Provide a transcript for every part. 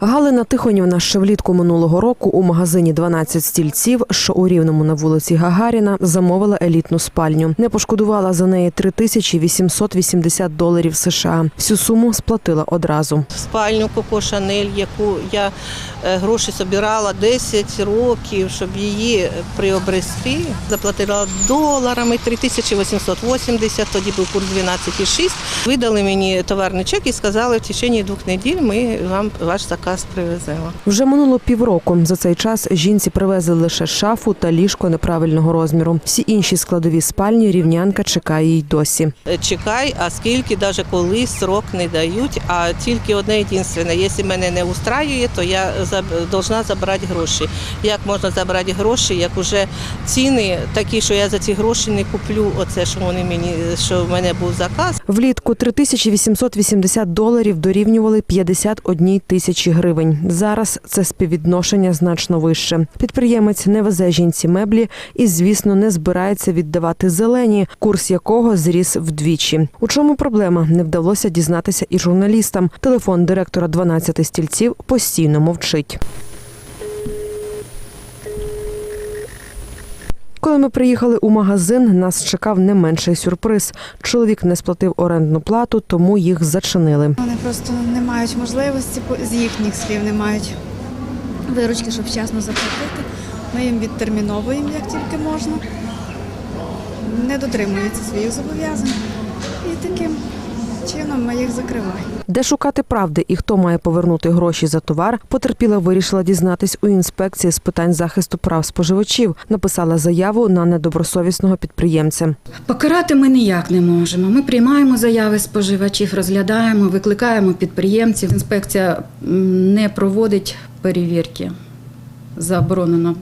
Галина Тихонівна ще влітку минулого року у магазині «12 стільців, що у Рівному на вулиці Гагаріна, замовила елітну спальню. Не пошкодувала за неї 3880 доларів США. Всю суму сплатила одразу. спальню Коко Шанель, яку я е, гроші собирала 10 років, щоб її приобрести. Заплатила доларами 3880, тоді був курс 12,6. Видали мені товарний чек і сказали, в течение двох неділь ми вам ваш заказ привеземо. Вже минуло півроку. За цей час жінці привезли лише шафу та ліжко неправильного розміру. Всі інші складові спальні рівнянка чекає й досі. Е, Чекай, а скільки, навіть коли срок не дають, а тільки одне єдине, якщо мене не устраює, то я должна забрати гроші. Як можна забрати гроші, як уже ціни такі, що я за ці гроші не куплю оце, що вони мені, що в мене був заказ. Влітку 3880 доларів дорівнювали 51 тисячі гривень. Зараз це співвідношення значно вище. Підприємець не везе жінці меблі і, звісно, не збирається віддавати зелені, курс якого зріс вдвічі. У чому проблема? Не вдалося дізнатися і журналістам. Телефон директора 12 стільців постійно мовчить. Коли ми приїхали у магазин, нас чекав не менший сюрприз. Чоловік не сплатив орендну плату, тому їх зачинили. Вони просто не мають можливості з їхніх слів, не мають виручки, щоб вчасно заплатити. Ми їм відтерміновуємо, як тільки можна. Не дотримуються своїх зобов'язань. І таким чином ми їх закриваємо. Де шукати правди і хто має повернути гроші за товар, потерпіла вирішила дізнатись у інспекції з питань захисту прав споживачів. Написала заяву на недобросовісного підприємця. Покарати ми ніяк не можемо. Ми приймаємо заяви споживачів, розглядаємо, викликаємо підприємців. Інспекція не проводить перевірки. Заборонено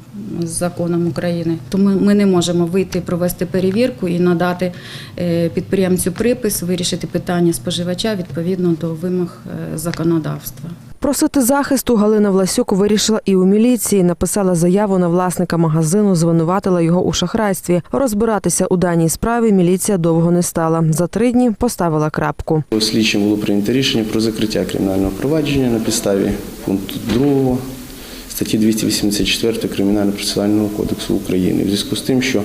законом України. Тому ми не можемо вийти провести перевірку і надати е, підприємцю припис, вирішити питання споживача відповідно до вимог е, законодавства. Просити захисту Галина Власюк вирішила і у міліції. Написала заяву на власника магазину, звинуватила його у шахрайстві. Розбиратися у даній справі міліція довго не стала. За три дні поставила крапку. Слідчим було прийнято рішення про закриття кримінального провадження на підставі пункту 2 статті 284 Кримінально-процесуального кодексу України. В зв'язку з тим, що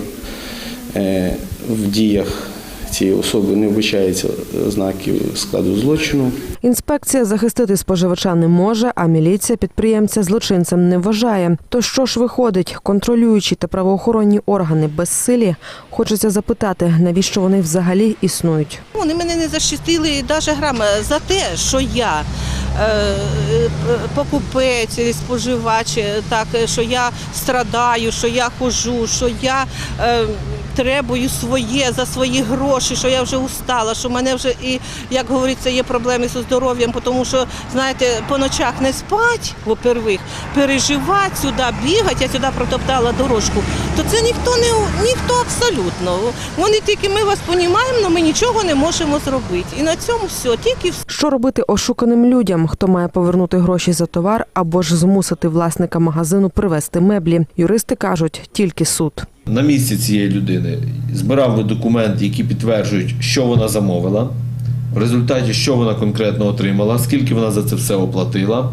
е, в діях цієї особи не вбачається знаків складу злочину, Інспекція захистити споживача не може, а міліція підприємця злочинцем не вважає. То що ж виходить, контролюючі та правоохоронні органи безсилі? Хочеться запитати, навіщо вони взагалі існують. Вони мене не защитили навіть грама за те, що я покупець, і споживач, е, так, е, що я страдаю, що я хожу, що я е, требую своє за свої гроші, що я вже устала, що в мене вже і, як говориться, є проблеми зі здоров'ям, тому що, знаєте, по ночах не спать, во-первых, переживати сюди, бігати, я сюди протоптала дорожку, то це ніхто не ніхто абсолютно. Вони тільки ми вас розуміємо, але ми нічого не можемо зробити. І на цьому все, тільки. Що робити ошуканим людям, хто має повернути гроші за товар або ж змусити власника магазину привезти меблі? Юристи кажуть, тільки суд. На місці цієї людини збирав би документи, які підтверджують, що вона замовила, в результаті, що вона конкретно отримала, скільки вона за це все оплатила,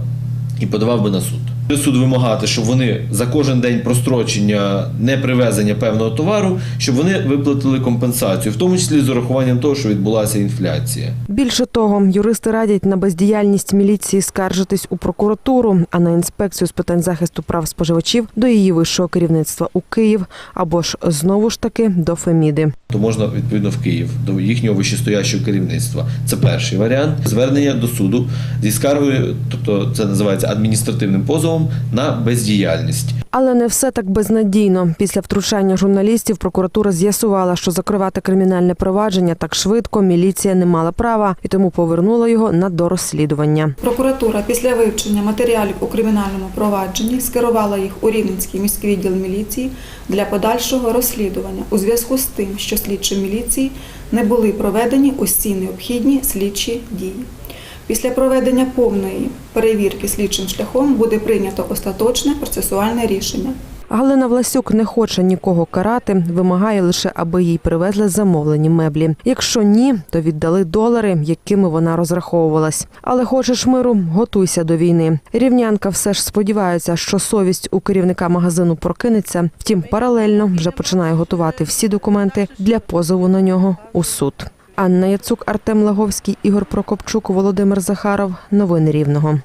і подавав би на суд. Суд вимагати, щоб вони за кожен день прострочення непривезення певного товару, щоб вони виплатили компенсацію, в тому числі з урахуванням того, що відбулася інфляція. Більше того, юристи радять на бездіяльність міліції скаржитись у прокуратуру, а на інспекцію з питань захисту прав споживачів до її вищого керівництва у Київ або ж знову ж таки до Феміди. То можна відповідно в Київ до їхнього вищестоящого керівництва. Це перший варіант. Звернення до суду зі скаргою, тобто це називається адміністративним позовом на бездіяльність. Але не все так безнадійно. Після втручання журналістів прокуратура з'ясувала, що закривати кримінальне провадження так швидко міліція не мала права і тому повернула його на дорозслідування. Прокуратура після вивчення матеріалів у кримінальному провадженні скерувала їх у Рівненський міський відділ міліції для подальшого розслідування у зв'язку з тим, що слідчі міліції не були проведені усі необхідні слідчі дії. Після проведення повної перевірки слідчим шляхом буде прийнято остаточне процесуальне рішення. Галина Власюк не хоче нікого карати, вимагає лише, аби їй привезли замовлені меблі. Якщо ні, то віддали долари, якими вона розраховувалась. Але хочеш миру, готуйся до війни. Рівнянка все ж сподівається, що совість у керівника магазину прокинеться. Втім, паралельно вже починає готувати всі документи для позову на нього у суд. Анна Яцук, Артем Лаговський, Ігор Прокопчук, Володимир Захаров. Новини Рівного.